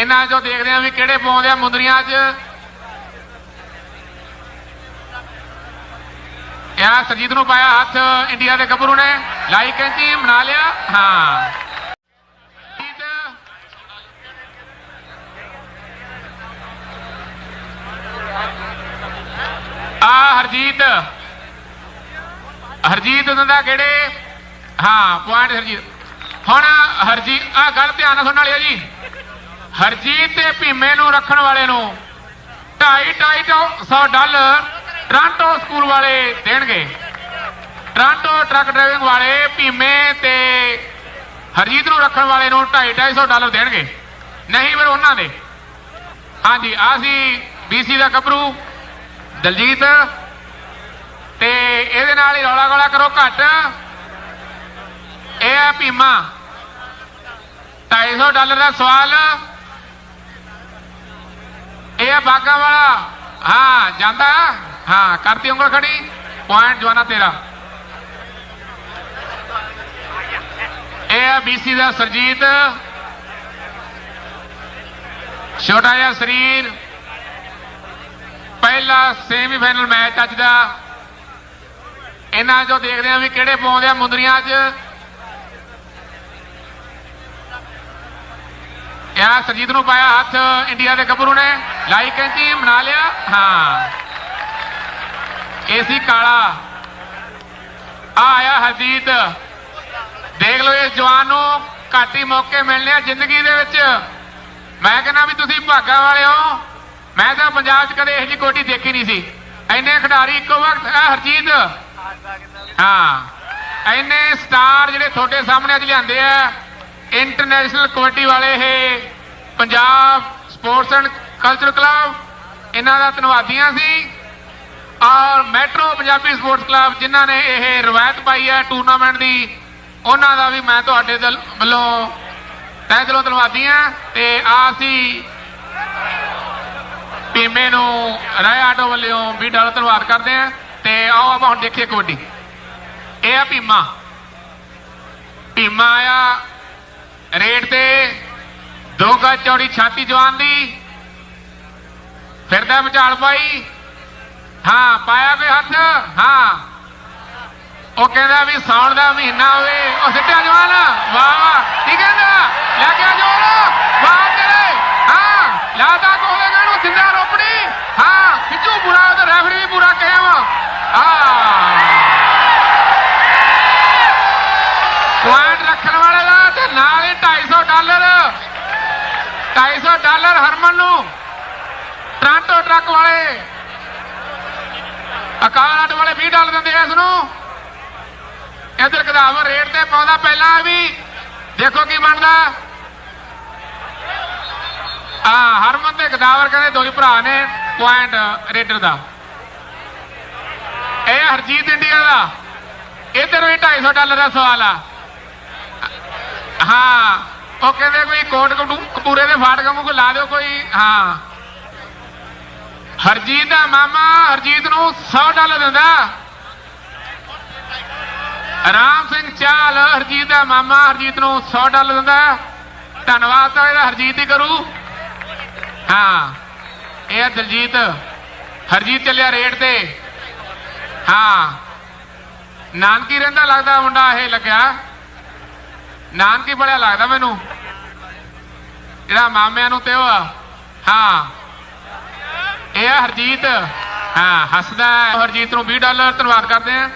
ਇਹਨਾਂ ਚੋਂ ਦੇਖਦੇ ਆ ਵੀ ਕਿਹੜੇ ਪਾਉਂਦੇ ਆ ਮੁੰਦਰੀਆਂ 'ਚ। ਯਾ ਸਰਜੀਤ ਨੂੰ ਪਾਇਆ ਹੱਥ, ਇੰਡੀਆ ਦੇ ਗੱਭਰੂ ਨੇ। ਲਾਈਕ ਕੈਂਚੀ ਬਣਾ ਲਿਆ। ਹਾਂ। ਆ ਹਰਜੀਤ। ਹਰਜੀਤ ਦਿੰਦਾ ਕਿਹੜੇ? ਹਾਂ ਪੁਆਇੰਟ ਹਰਜੀਤ। ਹੁਣ ਹਰਜੀਤ ਆ ਗੱਲ ਧਿਆਨ ਨਾਲ ਸੁਣਨ ਵਾਲੀ ਹੈ ਜੀ। ਹਰਜੀਤ ਤੇ ਭੀਮੇ ਨੂੰ ਰੱਖਣ ਵਾਲੇ ਨੂੰ 2.5 250 ਡਾਲਰ ਟ੍ਰਾਂਟੋ ਸਕੂਲ ਵਾਲੇ ਦੇਣਗੇ। ਟ੍ਰਾਂਟੋ ਟਰੱਕ ਡਰਾਈਵਿੰਗ ਵਾਲੇ ਭੀਮੇ ਤੇ ਹਰਜੀਤ ਨੂੰ ਰੱਖਣ ਵਾਲੇ ਨੂੰ 2.5 250 ਡਾਲਰ ਦੇਣਗੇ। ਨਹੀਂ ਫਿਰ ਉਹਨਾਂ ਦੇ। ਹਾਂਜੀ ਆ ਸੀ ਬੀਸੀ ਦਾ ਗੱਭਰੂ, ਦਲਜੀਤ। ਤੇ ਇਹਦੇ ਨਾਲ ਹੀ ਰੌਲਾ ਗੋਲਾ ਕਰੋ ਘੱਟ। ਇਹ ਆ ਭੀਮਾ। 250 ਡਾਲਰ ਦਾ ਸਵਾਲ। ਇਹ ਆ ਬਾਗਾ ਵਾਲਾ। ਹਾਂ, ਜਾਂਦਾ? ਹਾਂ, ਕਰਤੀ ਉਂਗਲ ਖੜੀ। ਪੁਆਇੰਟ ਜਵਾਨਾ ਤੇਰਾ। ਇਹ ਆ ਬੀਸੀ ਦਾ ਸਰਜੀਤ। ਛੋਟਾ ਜਿਹਾ ਸਰੀਰ। ਪਹਿਲਾ ਸੈਮੀਫਾਈਨਲ ਮੈਚ ਅੱਜ ਦਾ। ਇਹਨਾਂ ਚੋਂ ਦੇਖਦੇ ਆ ਵੀ ਕਿਹੜੇ ਪਾਉਂਦੇ ਆ ਮੁੰਦਰੀਆਂ 'ਚ ਯਾ ਸਰਜੀਤ ਨੂੰ ਪਾਇਆ ਹੱਥ ਇੰਡੀਆ ਦੇ ਗੱਭਰੂ ਨੇ? ਲਾਈਕ ਕੈਂਚੀ ਬਣਾ ਲਿਆ? ਹਾਂ। ਏਸੀ ਕਾਲਾ। ਆ ਆਇਆ ਹਰਜੀਤ। ਦੇਖ ਲਓ ਇਸ ਜਵਾਨ ਨੂੰ ਘੱਟ ਹੀ ਮੌਕੇ ਮਿਲਨੇ ਆ ਜ਼ਿੰਦਗੀ ਦੇ ਵਿੱਚ। ਮੈਂ ਕਹਿੰਦਾ ਵੀ ਤੁਸੀਂ ਭਾਗਾ ਵਾਲੇ ਹੋ। ਮੈਂ ਤਾਂ ਪੰਜਾਬ 'ਚ ਕਦੇ ਇਹੋ ਜਿਹੀ ਕੋਟੀ ਦੇਖੀ ਨਹੀਂ ਸੀ। ਐਨੇ ਖਿਡਾਰੀ ਇੱਕੋ ਵਕਤ ਇਹ ਹਰਜੀਤ। ਹਾਂ। ਐਨੇ ਸਟਾਰ ਜਿਹੜੇ ਤੁਹਾਡੇ ਸਾਹਮਣੇ ਅੱਜ ਲਿਆਂਦੇ ਆ। ਇੰਟਰਨੈਸ਼ਨਲ ਕਬੱਡੀ ਵਾਲੇ ਇਹ Punjab sports and culture club, ਇਹਨਾਂ ਦਾ ਧੰਨਵਾਦੀਆਂ ਸੀ। ਔਰ ਮੈਟਰੋ ਪੰਜਾਬੀ ਸਪੋਰਟਸ ਕਲੱਬ, ਜਿਨ੍ਹਾਂ ਨੇ ਇਹ ਰਵਾਇਤ ਪਾਈ ਹੈ ਟੂਰਨਾਮੈਂਟ ਦੀ, ਉਹਨਾਂ ਦਾ ਵੀ ਮੈਂ ਤੁਹਾਡੇ ਦਿਲ ਵੱਲੋਂ ਤਹਿ ਦਿਲੋਂ ਧੰਨਵਾਦੀ ਹਾਂ ਤੇ ਆ ਸੀ ਟੀਮੇ ਨੂੰ ਰਾਏ ਆਟੋ ਵੱਲੋਂ ਵੀ ਡਾਲ ਧੰਨਵਾਦ ਕਰਦੇ ਹਾਂ। ਤੇ ਆਓ ਆਪਾਂ ਹੁਣ ਦੇਖੀਏ ਕਬੱਡੀ। ਇਹ ਆ ਭੀਮਾ। ਭੀਮਾ ਆਇਆ ਰੇਡ ਤੇ ਦੋ ਗਜ ਚੌੜੀ ਛਾਤੀ ਜਵਾਨ ਦੀ। ਫਿਰਦਾ ਵਿਚਾਲ ਪਾਈ ਹਾਂ, ਪਾਇਆ ਕੋਈ ਹੱਥ। ਹਾਂ। ਉਹ ਕਹਿੰਦਾ ਵੀ ਸੌਣ ਦਾ ਮਹੀਨਾ ਹੋਵੇ। ਉਹ ਸਿੱਟਿਆ ਜਵਾਨ। ਵਾਹ ਵਾਹ। ਠੀਕ ਹੈ ਨਾ ਲੈ ਕੇ ਆ ਜੋਰ ਵਾਹ ਤੇਰੇ। ਹਾਂ ਲਾਦਾ ਕੋਲੇਗਾ ਨੂੰ ਸਿੰਦਾ ਰੋਪੜੀ। ਹਾਂ ਖਿੱਚੂ ਬੁਰਾ ਉਹਦਾ ਰੈਫਰੀ ਵੀ ਪੂਰਾ ਕਹਿਆ ਤੇ ਨਾਲ ਹੀ 250 ਡਾਲਰ 250 ਡਾਲਰ ਹਰਮਨ ਨੂੰ। ਟ੍ਰਾਂਟੋ ਟਰੱਕ ਵਾਲੇ। ਅਕਾਲਾਟ ਵਾਲੇ 20 ਡਾਲਰ ਦਿੰਦੇ ਆ ਇਸ ਨੂੰ ਇਧਰ ਕਦਾਵਰ ਰੇਟ ਤੇ ਪਾਉਂਦਾ ਪਹਿਲਾਂ ਵੀ। ਦੇਖੋ ਕੀ ਬਣਦਾ। ਆ, ਹਰਮਨ ਤੇ ਗਦਾਵਰ ਕਹਿੰਦੇ ਦੋ ਹੀ ਭਰਾ ਨੇ ਪੁਆਇੰਟ ਰੇਡਰ ਦਾ। ਇਹ ਹਰਜੀਤ ਇੰਡੀਆ ਦਾ। ਇਧਰ ਵੀ 250 ਡਾਲਰ ਦਾ ਸਵਾਲ ਆ। ਹਾਂ, ਉਹ ਕਹਿੰਦੇ ਕੋਈ ਕੋਟ ਕਟੂ- ਕਪੂਰੇ ਦੇ ਫਾਟਕ ਵਾਂਗੂ ਲਾ ਦਿਓ ਕੋਈ, ਹਾਂ। ਹਰਜੀਤ ਦਾ ਮਾਮਾ ਹਰਜੀਤ ਨੂੰ 100 ਡਾਲਰ ਦਿੰਦਾ। ਰਾਮ ਸਿੰਘ ਚਾਲ, ਹਰਜੀਤ ਦਾ ਮਾਮਾ ਹਰਜੀਤ ਨੂੰ 100 ਡਾਲਰ ਦਿੰਦਾ। ਧੰਨਵਾਦ ਤਾਂ ਇਹਦਾ ਹਰਜੀਤ ਹੀ ਕਰੂ। ਹਾਂ, ਇਹ ਹੈ ਦਲਜੀਤ। ਹਰਜੀਤ ਚੱਲਿਆ ਰੇਡ ਤੇ। ਹਾਂ। ਨਾਨਕੀ ਰਹਿੰਦਾ ਲੱਗਦਾ ਮੁੰਡਾ ਇਹ ਲੱਗਿਆ। ਨਾਨਕੀ ਬੜਿਆ ਲੱਗਦਾ ਮੈਨੂੰ। ਜਿਹੜਾ ਮਾਮਿਆਂ ਨੂੰ ਤੇ ਉਹ ਆ। ਹਾਂ। ਇਹ ਆ ਹਰਜੀਤ। ਹਾਂ, ਹੱਸਦਾ ਹਰਜੀਤ ਨੂੰ 20 ਡਾਲਰ ਧੰਨਵਾਦ ਕਰਦੇ ਆ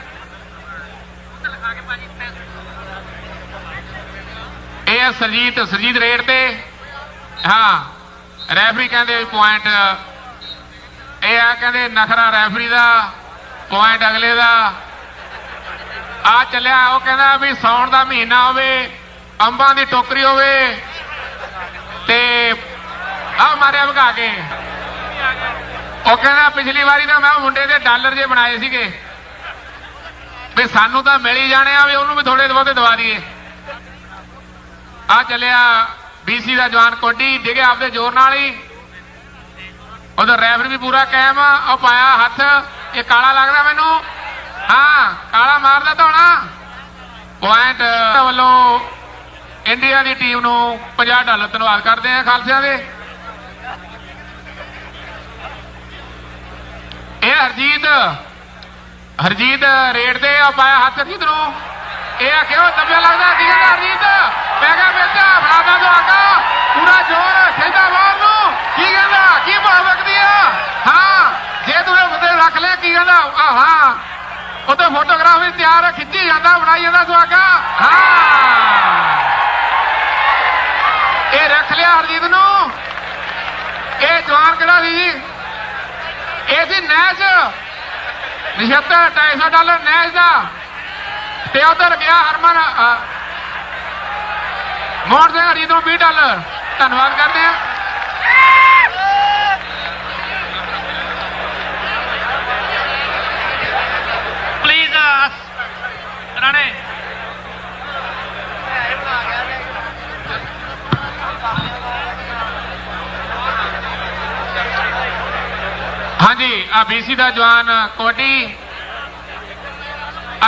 ਇਹ ਆ ਸਰਜੀਤ ਸਰਜੀਤ ਰੇਟ ਤੇ। ਹਾਂ। ਰੈਫਰੀ ਕਹਿੰਦੇ ਪੁਆਇੰਟ ਇਹ ਆ ਕਹਿੰਦੇ ਨਖਰਾ ਰੈਫਰੀ ਦਾ ਪੁਆਇੰਟ ਅਗਲੇ ਦਾ। ਆ ਚੱਲਿਆ, ਉਹ ਕਹਿੰਦਾ ਵੀ ਸੌਣ ਦਾ ਮਹੀਨਾ ਹੋਵੇ। ਅੰਬਾਂ ਦੀ ਟੋਕਰੀ ਹੋਵੇ ਤੇ ਆ ਮਾਰਿਆ ਭਗਾ ਕੇ। ਉਹ ਕਹਿੰਦਾ ਪਿਛਲੀ ਵਾਰੀ ਤਾਂ ਮੈਂ ਮੁੰਡੇ ਦੇ ਡਾਲਰ ਜੇ ਬਣਾਏ ਸੀਗੇ ਵੀ ਸਾਨੂੰ ਤਾਂ ਮਿਲ ਹੀ ਜਾਣੇ ਆ, ਵੀ ਉਹਨੂੰ ਵੀ ਥੋੜੇ ਬਹੁਤੇ ਦਵਾ ਦਈਏ। ਆ ਚੱਲਿਆ ਬੀਸੀ ਦਾ ਜਵਾਨ ਕੋਡੀ, ਡਿਗੇ ਆਪਦੇ ਜ਼ੋਰ ਨਾਲ ਹੀ। ਉਹਦਾ ਰੈਫਰ ਵੀ ਪੂਰਾ ਕਾਇਮ ਉਹ ਪਾਇਆ ਹੱਥ। ਇਹ ਕਾਲਾ ਲੱਗਦਾ ਮੈਨੂੰ। ਹਾਂ, ਕਾਲਾ ਮਾਰਦਾ ਧੋਣਾ ਪੁਆਇੰਟ ਵੱਲੋਂ ਇੰਡੀਆ ਦੀ ਟੀਮ ਨੂੰ 50 ਡਾਲਰ ਧੰਨਵਾਦ ਕਰਦੇ ਆ ਖਾਲਸਿਆਂ ਦੇ। ਇਹ ਹਰਜੀਤ ਹਰਜੀਤ ਰੇਡ ਦੇ ਆ, ਪਾਇਆ ਹੱਥ ਹਰਜੀਤ ਨੂੰ। ਇਹ ਆ ਕਿਉਂ ਦਬਿਆ ਲੱਗਦਾ, ਕੀ ਕਹਿੰਦਾ ਹਰਜੀਤ? ਮੈਂ ਕਿਹਾ ਬੇਟਾ ਫਰਾਦਾ ਤੋਂ ਆਗਾ ਪੂਰਾ ਜ਼ੋਰ ਖੇਡਾ ਬਾਹਰ ਨੂੰ। ਕੀ ਕਹਿੰਦਾ? ਕੀ ਭਾਵ ਵਗਦੀ ਆ? ਹਾਂ, ਜੇ ਤੂੰ ਇਹ ਬੰਦੇ ਰੱਖ ਲਿਆ ਕੀ ਕਹਿੰਦਾ? ਆ ਹਾਂ। ਫੋਟੋਗ੍ਰਾਫ ਵੀ ਤਿਆਰ ਖਿੱਚੀ ਜਾਂਦਾ, ਬਣਾਈ ਜਾਂਦਾ ਸੁਆਗਾ ਹਾਂ। ਇਹ ਰੱਖ ਲਿਆ ਹਰਜੀਤ ਨੂੰ। ਇਹ ਜਵਾਨ ਕਿਹੜਾ ਸੀ? ਜੀ ਇਹ ਸੀ ਨੈਚ 79 250 ਡਾਲਰ ਨੈਚ ਦਾ। ਤੇ ਉਧਰ ਗਿਆ ਹਰਮਨ ਅ, ਮੋਹਨ ਸਿੰਘ ਹਰੀ ਤੋਂ 20 ਡਾਲਰ। ਧੰਨਵਾਦ ਕਰਦੇ ਆ ਪਲੀਜ਼ ਰਾਣੇ। ਹਾਂਜੀ, ਆ ਬੀਸੀ ਦਾ ਜਵਾਨ ਕੋਟੀ।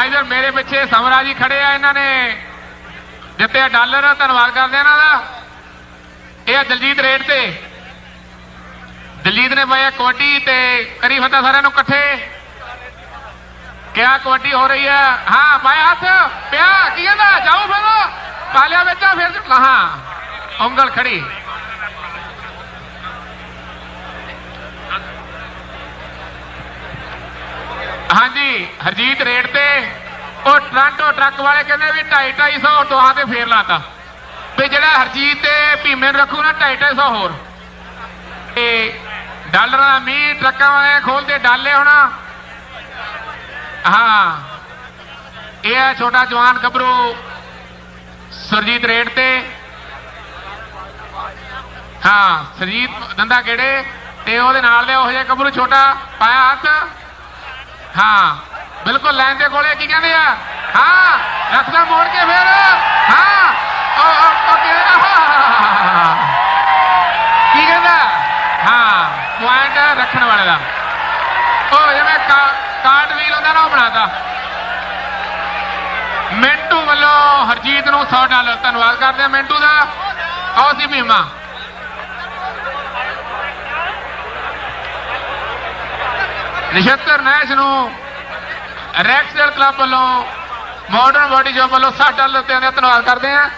ਇਧਰ ਮੇਰੇ ਪਿੱਛੇ ਸਮਰਾ ਜੀ ਖੜੇ ਆ ਇਹਨਾਂ ਨੇ। ਜਿੱਤੇ ਡਾਲਰ, ਧੰਨਵਾਦ ਕਰਦੇ ਆ ਇਹਨਾਂ ਦਾ। ਇਹ ਦਲਜੀਤ ਰੇਡ ਤੇ। ਦਲਜੀਤ ਨੇ ਪਾਇਆ ਕੋਟੀ ਤੇ ਕਰੀ ਫਤਾ ਸਾਰਿਆਂ ਨੂੰ ਇਕੱਠੇ। ਕਿਆ ਕਬੱਡੀ ਹੋ ਰਹੀ ਹੈ ਹਾਂ, ਪਾਇਆ ਹੱਥ। ਪਿਆ, ਕੀ ਕਹਿੰਦਾ? ਜਾਓ ਫਿਰ। ਪਾਲਿਆ ਵਿੱਚ, ਫਿਰ ਹਾਂ, ਉਂਗਲ ਖੜੀ। ਹਾਂਜੀ, ਹਰਜੀਤ ਰੇਟ ਤੇ, ਉਹ ਟਰਾਂਟੋ ਟਰੱਕ ਵਾਲੇ ਕਹਿੰਦੇ ਵੀ 2.5 250 ਟੋਹਾਂ ਤੇ ਫੇਰ ਲਾਤਾ। ਤੇ ਜਿਹੜਾ ਹਰਜੀਤ ਤੇ ਭੀਮੇ ਨੂੰ ਰੱਖੂ ਨਾ 2.5 250 ਹੋਰ। ਤੇ ਡਾਲਰਾਂ ਦਾ ਮੀਂਹ, ਟਰੱਕਾਂ ਵਾਲੇ ਖੋਲਦੇ ਡਾਲੇ ਹੋਣਾ। ਹਾਂ, ਇਹ ਹੈ ਛੋਟਾ ਜਵਾਨ ਗੱਭਰੂ, ਸਰਜੀਤ ਰੇਟ ਤੇ। ਹਾਂ, ਸਰਜੀਤ ਦੰਦਾ ਕਿਹੜੇ ਤੇ ਉਹਦੇ ਨਾਲ ਦੇ ਉਹ ਜਿਹਾ ਗੱਭਰੂ ਛੋਟਾ, ਪਾਇਆ ਹੱਥ। ਹਾਂ, ਬਿਲਕੁਲ ਲਾਈਨ ਦੇ ਕੋਲੇ, ਕੀ ਕਹਿੰਦੇ ਆ? ਹਾਂ ਰੱਖਦਾ ਮੋੜ ਕੇ ਫੇਰ, ਹਾਂ ਕੀ ਕਹਿੰਦਾ? ਹਾਂ, ਪੁਆਇੰਟ ਰੱਖਣ ਵਾਲੇ ਦਾ। ਉਹ ਜਿਵੇਂ ਕਾਰਡ ਵੀਲ ਹੁੰਦਾ ਨਾ ਉਹ ਬਣਾਤਾ। ਮਿੰਟੂ ਵੱਲੋਂ ਹਰਜੀਤ ਨੂੰ 100 ਡਾਲਰ, ਧੰਨਵਾਦ ਕਰਦੇ ਆ ਮਿੰਟੂ ਦਾ। ਆਓ ਸੀ ਭੀਮਾ। ਨਛੱਤਰ ਨੈਸ਼ ਨੂੰ ਰੈਕਸਲ ਕਲੱਬ ਵੱਲੋਂ ਮਾਡਰਨ ਬਾਡੀ ਸ਼ਾਪ ਵੱਲੋਂ 60 ਡਾਲਰ ਤੇ ਆਉਂਦੇ ਧੰਨਵਾਦ ਕਰਦੇ ਆ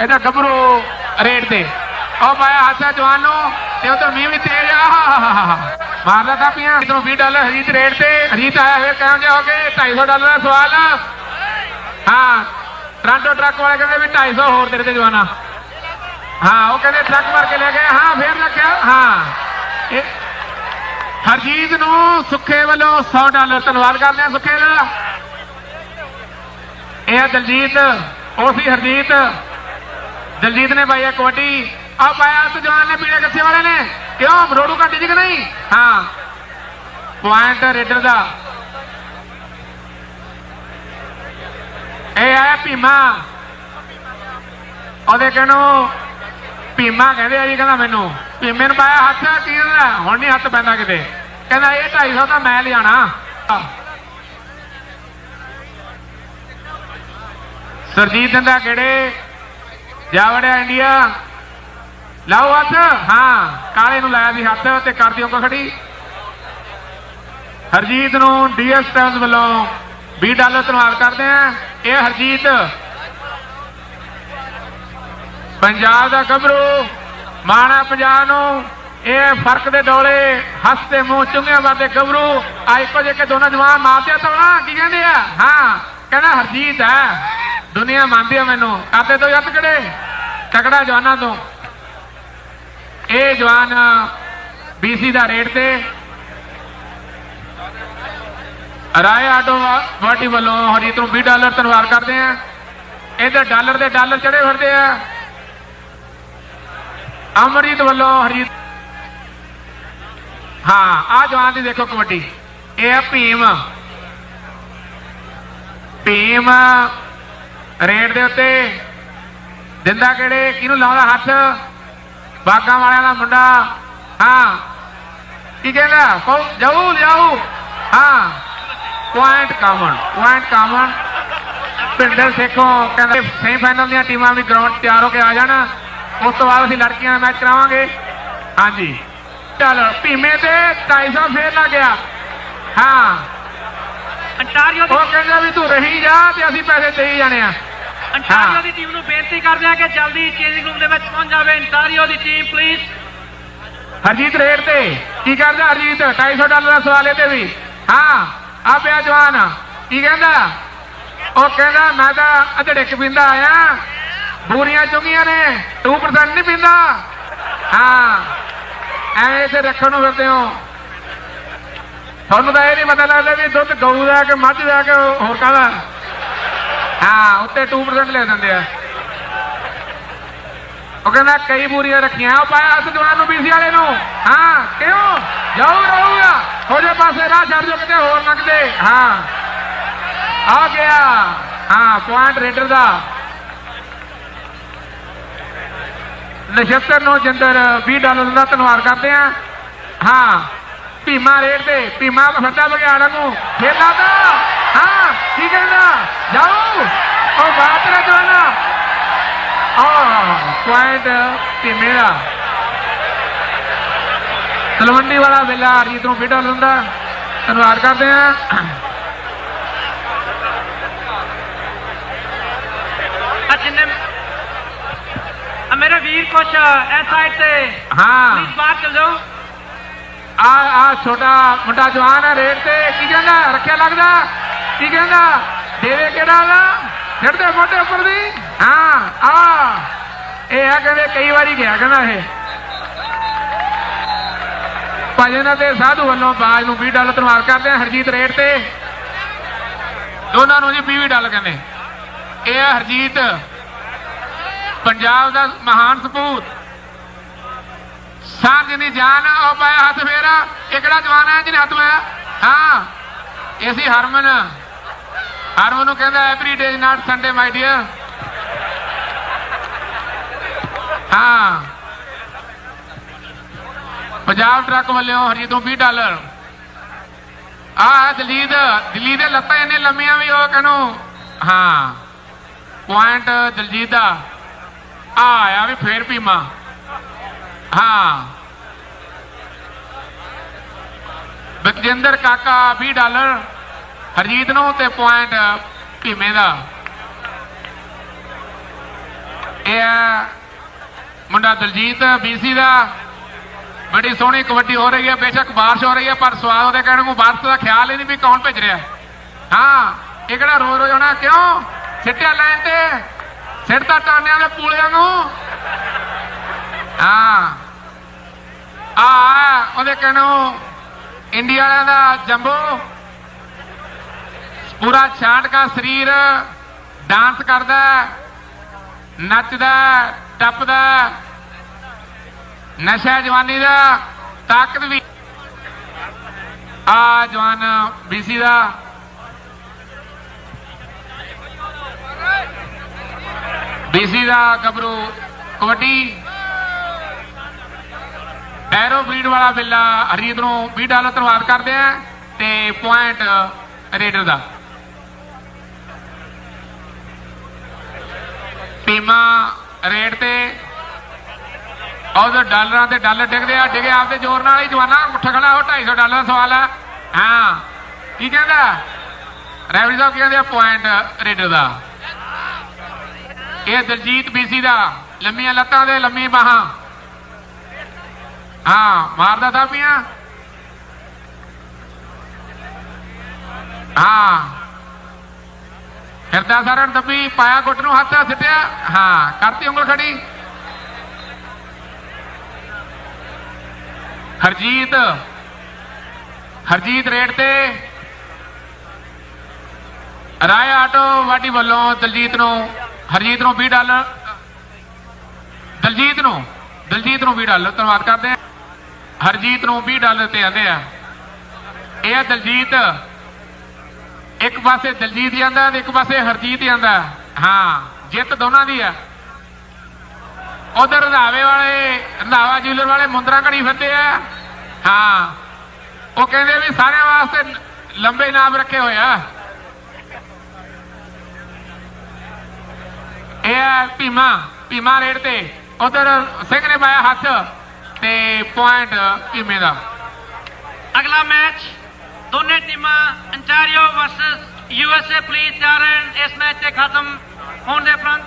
ਇਹਦਾ ਗੱਭਰੂ ਰੇਟ ਤੇ। ਉਹ ਪਾਇਆ ਹਾਸਾ ਜਵਾਨ ਨੂੰ ਤੇ ਉਧਰ ਮੀਂਹ ਵੀ ਤੇਜ਼ ਆ। ਮਾਰਦਾ ਕਾਪੀਆਂ, ਇਧਰੋਂ 20 ਡਾਲਰ ਹਰੀਤ ਰੇਟ ਤੇ। ਹਰੀਤ ਆਇਆ ਫਿਰ ਕਿਹੋ ਜਿਹਾ ਹੋ ਗਏ 250 ਡਾਲਰ ਦਾ ਸਵਾਲ। ਹਾਂ, ਟ੍ਰਾਂਟੋ ਟਰੱਕ ਵਾਲੇ ਕਹਿੰਦੇ ਵੀ 250 ਹੋਰ ਤੇਰੇ ਤੇ ਜਵਾਨਾ। ਹਾਂ, ਉਹ ਕਹਿੰਦੇ ਟਰੱਕ ਭਰ ਕੇ ਲੈ ਗਏ। ਹਾਂ, ਫੇਰ ਰੱਖਿਆ ਹਾਂ। ਇਹ ਹਰਜੀਤ ਨੂੰ ਸੁੱਖੇ ਵੱਲੋਂ 100 ਡਾਲਰ ਧੰਨਵਾਦ ਕਰਦੇ ਆ ਸੁੱਖੇ ਦਾ। ਇਹ ਆ ਦਲਜੀਤ, ਉਹ ਸੀ ਹਰਜੀਤ। ਦਲਜੀਤ ਨੇ ਪਾਈ ਆ ਕਬੱਡੀ। ਆ ਪਾਇਆ ਤੇ ਜਵਾਨ ਨੇ ਪੀੜੇ ਕੱਸੇ ਵਾਲੇ ਨੇ। ਕਿਉਂ? ਰੋਡੂ ਘੱਟੀ ਜੀ ਕਿ ਨਹੀਂ? ਹਾਂ। ਪੁਆਇੰਟ ਰੇਡਰ ਦਾ। ਇਹ ਆਇਆ ਭੀਮਾ। ਉਹਦੇ ਕਹਿੰਨੂ ਭੀਮਾ ਕਹਿੰਦੇ ਆ ਜੀ, ਕਹਿੰਦਾ ਮੈਨੂੰ, ਭੀਮੇ ਨੂੰ ਪਾਇਆ ਹੱਥ ਕੀ ਕਹਿੰਦਾ ਹੁਣ ਨਹੀਂ ਹੱਥ ਪੈਂਦਾ ਕਿਤੇ। ਕਹਿੰਦਾ, ਇਹ 250 ਤਾਂ ਮੈਂ ਲਿਆਣਾ। ਸਰਜੀਤ ਦਿੰਦਾ ਕਿਹੜੇ? ਜਾ ਵੜਿਆ ਇੰਡੀਆ। ਲਾਓ ਹੱਥ। ਹਾਂ, ਕਾਲੇ ਨੂੰ ਲਾਇਆ ਸੀ ਹੱਥ ਤੇ ਕਰ ਦਿਓ ਕੋ ਖੜੀ। ਹਰਜੀਤ ਨੂੰ ਡੀਐਸ ਟਾਈਮਸ ਵੱਲੋਂ 20 ਡਾਲਰ ਧੰਨਵਾਦ ਕਰਦੇ ਆ। ਇਹ ਹਰਜੀਤ ਪੰਜਾਬ ਦਾ ਗੱਭਰੂ ਮਾਣਾ ਪੰਜਾਬ ਨੂੰ ਇਹ ਫ਼ਰਕ ਦੇ ਡੋਲੇ ਹੱਸਦੇ ਮੂੰਹ ਚੁੰਗਿਆਂ ਵਾਦੇ ਗੱਭਰੂ। ਆਈ ਇੱਕੋ ਜਿਹੇ ਕਿ ਦੋਨਾਂ ਜਵਾਨ ਮਾਰਦੇ ਤਾਂ ਨਾ, ਕੀ ਕਹਿੰਦੇ ਆ? ਹਾਂ, ਕਹਿੰਦਾ ਹਰਜੀਤ ਹੈ। ਦੁਨੀਆ ਮੰਨਦੀ ਆ ਮੈਨੂੰ। ਕਾਤੇ ਤੋਂ ਯੱਤ ਕਿਹੜੇ ਤਕੜਾ ਜਵਾਨਾਂ ਤੋਂ। ਇਹ ਜਵਾਨ ਬੀਸੀ ਦਾ ਰੇਟ ਤੇ ਰਾਏ ਆਟੋ ਵਾਟੀ ਵੱਲੋਂ ਹਰੀਤ ਨੂੰ 20 ਡਾਲਰ ਧੰਨਵਾਦ ਕਰਦੇ ਆ। ਇਹਦੇ ਡਾਲਰ ਦੇ ਡਾਲਰ ਚੜੇ ਫਿਰਦੇ ਆ। ਅਮਰਜੀਤ ਵੱਲੋਂ ਹਰਜੀਤ ਹਾਂ ਆ ਜਵਾਨ ਦੀ ਦੇਖੋ ਕਬੱਡੀ। ਇਹ ਆ ਭੀਮ। ਭੀਮ ਰੇਡ ਦੇ ਉੱਤੇ ਦਿੰਦਾ ਕਿਹੜੇ? ਕਿਹਨੂੰ ਲਾਉਂਦਾ ਹੱਥ? ਬਾਗਾਂ ਵਾਲਿਆਂ ਦਾ ਮੁੰਡਾ। ਹਾਂ। ਕੀ ਕਹਿੰਦਾ? ਕਹੋ ਜਾਊ ਜਾਊ। ਹਾਂ। Point common point common. Bhinder Sekhon ਕਹਿੰਦਾ, ਸੈਮੀਫਾਈਨਲ ਦੀਆਂ ਟੀਮਾਂ ਵੀ ਗਰਾਊਂਡ ਤਿਆਰ ਹੋ ਕੇ ਆ ਜਾਣਾ। ਉਸ ਤੋਂ ਬਾਅਦ ਅਸੀਂ ਲੜਕੀਆਂ ਦਾ ਮੈਚ ਕਰਾਵਾਂਗੇ। ਹਾਂਜੀ। ਚੱਲ ਭੀਮੇ ਤੇ 250 ਫੇਰ ਲੱਗ ਗਿਆ। ਹਾਂ। ਅੰਟਾਰੀਓ ਦੀ ਉਹ ਕਹਿੰਦਾ ਵੀ ਤੂੰ ਰਹੀ ਜਾ ਤੇ ਅਸੀਂ ਪੈਸੇ ਦੇਈ ਜਾਣੇ ਆ। ਅੰਟਾਰੀਓ। ਦੀ ਟੀਮ ਨੂੰ ਬੇਨਤੀ ਕਰਦੇ ਆ ਕਿ ਜਲਦੀ ਚੇਂਜਿੰਗ ਰੂਮ ਦੇ ਵਿੱਚ ਪਹੁੰਚ ਜਾਵੇ। ਅੰਟਾਰੀਓ ਦੀ ਟੀਮ ਪਲੀਜ਼ ਹਰਜੀਤ ਰੇਟ ਤੇ। ਕੀ ਕਰਦਾ ਹਰਜੀਤ? 250 ਡਾਲਰ ਦਾ ਸਵਾਲ ਤੇ ਵੀ। ਹਾਂ ਆ ਪਿਆ ਜਵਾਨ। ਕੀ ਕਹਿੰਦਾ? ਉਹ ਕਹਿੰਦਾ ਮੈਂ ਤਾਂ ਅਧੜਕ ਪੀਂਦਾ ਆਇਆ। ਬੂਰੀਆਂ ਚੁੰਗੀਆਂ ਨੇ 2% ਨਹੀਂ ਪੀਂਦਾ। ਹਾਂ ਐਵੇਂ ਇੱਥੇ ਰੱਖਣ ਨੂੰ ਫਿਰਦੇ ਹੋ। ਤੁਹਾਨੂੰ ਤਾਂ ਇਹ ਨਹੀਂ ਪਤਾ ਲੱਗਦਾ ਵੀ ਦੁੱਧ ਗਊ ਦਾ ਕਿ ਮੱਝ ਦਾ ਕਿ ਹੋਰ ਕਾਹਦਾ। ਹਾਂ, ਉੱਤੇ 2% ਲੈ ਦਿੰਦੇ ਆ। ਉਹ ਕਹਿੰਦਾ, ਕਈ ਬੂਰੀਆਂ ਰੱਖੀਆਂ, ਉਹ ਪਾਇਆ ਉਸ ਜਵਾਨ ਨੂੰ ਬੀਸੀ ਵਾਲੇ ਨੂੰ। ਹਾਂ, ਕਿਉਂ? ਜਾਊ, ਰਹੂਗਾ। ਹੋ ਜੇ ਪਾਸੇ ਰਾਹ ਛੱਡ ਜੋ, ਕਿਤੇ ਹੋਰ ਲੰਘਦੇ। ਹਾਂ। ਆ ਗਿਆ। ਹਾਂ ਪੁਆਇੰਟ ਰੇਡਰ ਦਾ। ਨਛੱਤਰ ਨੂੰ ਜਿੰਦਰ 20 ਡਾਲਰ ਦਾ ਧੰਨਵਾਦ ਕਰਦੇ ਆ। ਹਾਂ, ਭੀਮਾ ਰੇਟ ਤੇ, ਭੀਮਾ ਫੱਟਾ ਬਗਿਆੜਾ ਨੂੰ ਖੇਲਾ ਦਾ ਹਾਂ, ਕੀ ਕਹਿੰਦਾ? ਜਾਓ। ਉਹ ਬਾਤ ਨਾ ਜਵਾਨਾ। ਆ ਪੁਆਇੰਟ ਭੀਮੇ ਤਲਵੰਡੀ ਵਾਲਾ ਵੇਲਾ ਅਰਜੀਤ ਨੂੰ ਫੀਡਾ ਲੰਦਾ ਧੰਨਵਾਦ ਕਰਦੇ ਆ। ਆ ਜਿੰਨੇ ਮੇਰੇ ਵੀਰ ਕੁਛ ਇਸ ਸਾਈਡ ਤੇ ਹਾਂ। ਪਲੀਜ਼ ਬਾਹਰ ਚਲ। ਜਾਓ ਆ ਆ ਛੋਟਾ ਮੁੰਡਾ ਜਵਾਨ ਹੈ ਰੇਟ ਤੇ ਕੀ ਕਹਿੰਦਾ? ਰੱਖਿਆ ਲੱਗਦਾ? ਕੀ ਕਹਿੰਦਾ? ਦੇਵੇ ਕਿਹੜਾ ਦਾ ਸਿਰ ਦੇ ਮੋਢੇ ਉੱਪਰ ਦੀ? ਹਾਂ ਆ। ਇਹ ਆ ਕਹਿੰਦੇ ਕਈ ਵਾਰੀ ਗਿਆ ਕਹਿੰਦਾ ਇਹ। ਭਜਨ ਤੇ ਸਾਧੂ ਵੱਲੋਂ ਬਾਜ ਨੂੰ 20 ਡਾਲਰ ਧੰਨਵਾਦ ਕਰਦੇ ਆ ਹਰਜੀਤ ਰੇਟ ਤੇ। ਦੋਨਾਂ ਨੂੰ ਜੀ 20 ਡਾਲਰ ਕਹਿੰਦੇ। ਇਹ ਆ ਹਰਜੀਤ ਪੰਜਾਬ ਦਾ ਮਹਾਨ ਸਪੂਤ। ਸਾਰ ਜਿਹਨੇ ਜਾਨ ਉਹ ਪਾਇਆ ਹੱਥ ਫੇਰਾ। ਇਹ ਕਿਹੜਾ ਜਵਾਨ ਹੈ ਜਿਹਨੇ ਹੱਥ ਪਾਇਆ। ਹਾਂ, ਇਹ ਸੀ ਹਰਮਨ। ਹਰਮਨ ਨੂੰ ਕਹਿੰਦਾ every day is not Sunday my dear ਹਾਂ। ਪੰਜਾਬ ਟਰੱਕ ਵੱਲੋਂ ਹਰੀ ਤੋਂ 20 ਡਾਲਰ ਆ ਦਲੀਦ। ਦਿੱਲੀ ਦੇ ਲੱਤਾਂ ਇੰਨੇ ਲੰਮੀਆਂ ਵੀ, ਉਹ ਕਹਨੂੰ, ਹਾਂ। ਪੁਆਇੰਟ ਦਲਜੀਤ ਦਾ। ਆ ਆਇਆ ਵੀ ਫੇਰ ਭੀਮਾ। ਹਾਂ। ਬਖਜਿੰਦਰ ਕਾਕਾ 20 ਡਾਲਰ। ਹਰਜੀਤ ਨੂੰ ਤੇ ਪੁਆਇੰਟ ਭੀਮੇ ਦਾ। ਇਹ ਆ ਮੁੰਡਾ ਦਲਜੀਤ ਬੀਸੀ ਦਾ। ਬੜੀ ਸੋਹਣੀ ਕਬੱਡੀ ਹੋ ਰਹੀ ਹੈ, ਬੇਸ਼ੱਕ ਬਾਰਿਸ਼ ਹੋ ਰਹੀ ਹੈ, ਪਰ ਸਵਾਦ ਉਹਦੇ ਕਹਿਣ ਨੂੰ ਬਾਰਿਸ਼ ਦਾ ਖਿਆਲ ਹੀ ਨਹੀਂ ਵੀ ਕੌਣ ਭੇਜ ਰਿਹਾ। ਹਾਂ, ਇਹ ਕਿਹੜਾ ਰੋ ਰੋ ਜਾਣਾ ਕਿਉਂ? ਸਿੱਟਿਆ ਲਾਈਨ ਤੇ। ਸਿੱਟਦਾ ਟਾਨਿਆਂ ਦੇ ਪੂਲਿਆਂ ਨੂੰ ਹਾਂ। ਆ ਉਹਦੇ ਕਹਿਣੋਂ, ਇੰਡੀਆ ਵਾਲਿਆਂ ਦਾ ਜੰਬੋ। ਪੂਰਾ ਛਾਂਟ ਕਾ ਸਰੀਰ ਡਾਂਸ ਕਰਦਾ, ਨੱਚਦਾ, ਟੱਪਦਾ। ਨਸ਼ਾ ਜਵਾਨੀ ਦਾ ਤਾਕਤ ਵੀ। ਆ ਜਵਾਨ ਬੀਸੀ ਦਾ ਬੀਸੀ ਦਾ ਗੱਭਰੂ ਕਬੱਡੀ। ਐਰੋ ਬਰੀਡ ਵਾਲਾ ਬਿੱਲਾ ਹਰੀਦ ਨੂੰ 20 ਡਾਲਰ ਧੰਨਵਾਦ ਕਰਦੇ ਆ ਤੇ ਪੁਆਇੰਟ ਰੇਡਰ ਦਾ। ਟੀਮਾਂ ਰੇਡ ਤੇ। ਉਹਦੇ ਡਾਲਰਾਂ ਤੇ ਡਾਲਰ ਡਿੱਗਦੇ ਆ, ਡਿੱਗੇ ਆਪਦੇ ਜ਼ੋਰ ਨਾਲ ਹੀ ਜਵਾਨਾ ਉੱਠ ਖੜਾ ਹੋ 250 ਡਾਲਰ ਦਾ ਸਵਾਲ ਹੈ ਹਾਂ, ਕੀ ਕਹਿੰਦਾ? ਰੈਵਰੀ ਸਾਹਿਬ ਕੀ ਕਹਿੰਦੇ ਆ? ਪੁਆਇੰਟ ਰੇਡਰ ਦਾ। ਇਹ ਦਲਜੀਤ ਬੀਸੀ ਦਾ, ਲੰਮੀਆਂ ਲੱਤਾਂ ਦੇ, ਲੰਮੀ ਬਾਹਾਂ। ਹਾਂ, ਮਾਰਦਾ ਥਾਪੀਆਂ ਹਾਂ। ਫਿਰਦਾ ਸਾਰਨ ਦੱਬੀ, ਪਾਇਆ ਗੁੱਟ ਨੂੰ ਹੱਥ ਸਿੱਟਿਆ। ਹਾਂ, ਕਰਤੀ ਉਂਗਲ ਖੜੀ। ਹਰਜੀਤ ਹਰਜੀਤ ਰੇਡ ਤੇ। ਰਾਏ ਆਟੋ ਵਾਡੀ ਵੱਲੋਂ ਦਲਜੀਤ ਨੂੰ ਹਰਜੀਤ ਨੂੰ 20 ਡਾਲਰ ਦਲਜੀਤ ਨੂੰ ਦਲਜੀਤ ਨੂੰ 20 ਡਾਲਰ ਧੰਨਵਾਦ ਕਰਦੇ ਹਾਂ। ਹਰਜੀਤ ਨੂੰ 20 ਡਾਲਰ ਤੇ ਆਂਦੇ ਆ। ਇਹ ਆ ਦਲਜੀਤ। ਇੱਕ ਪਾਸੇ ਦਲਜੀਤ ਜਾਂਦਾ ਤੇ ਇੱਕ ਪਾਸੇ ਹਰਜੀਤ ਜਾਂਦਾ। ਹਾਂ, ਜਿੱਤ ਦੋਨਾਂ ਦੀ ਆ। ਉਧਰ ਰੰਧਾਵੇ ਵਾਲੇ, ਰੰਧਾਵਾ ਜੂਲਰ ਵਾਲੇ ਮੁੰਦਰਾ ਘੜੀ ਫਿਰਦੇ ਆ। ਹਾਂ, ਉਹ ਕਹਿੰਦੇ ਵੀ ਸਾਰਿਆਂ ਵਾਸਤੇ ਲੰਬੇ ਨਾਮ ਰੱਖੇ ਹੋਏ ਇਹ ਭੀਮਾ ਭੀਮਾ ਰੇਡ ਤੇ। ਉਧਰ ਸਿੰਘ ਨੇ ਪਾਇਆ ਹੱਥ ਤੇ ਪੁਆਇੰਟ ਭੀਮੇ ਦਾ। ਅਗਲਾ ਮੈਚ ਦੋਨੇ ਟੀਮਾਂ ਅੰਟਾਰੀਓ ਵਰਸਸ ਯੂਐਸਏ ਪੁਲਿਸ ਜਾ ਰਹੇ ਹਨ ਇਸ ਮੈਚ ਤੇ ਖਤਮ ਹੋਣ ਦੇ ਉਪਰੰਤ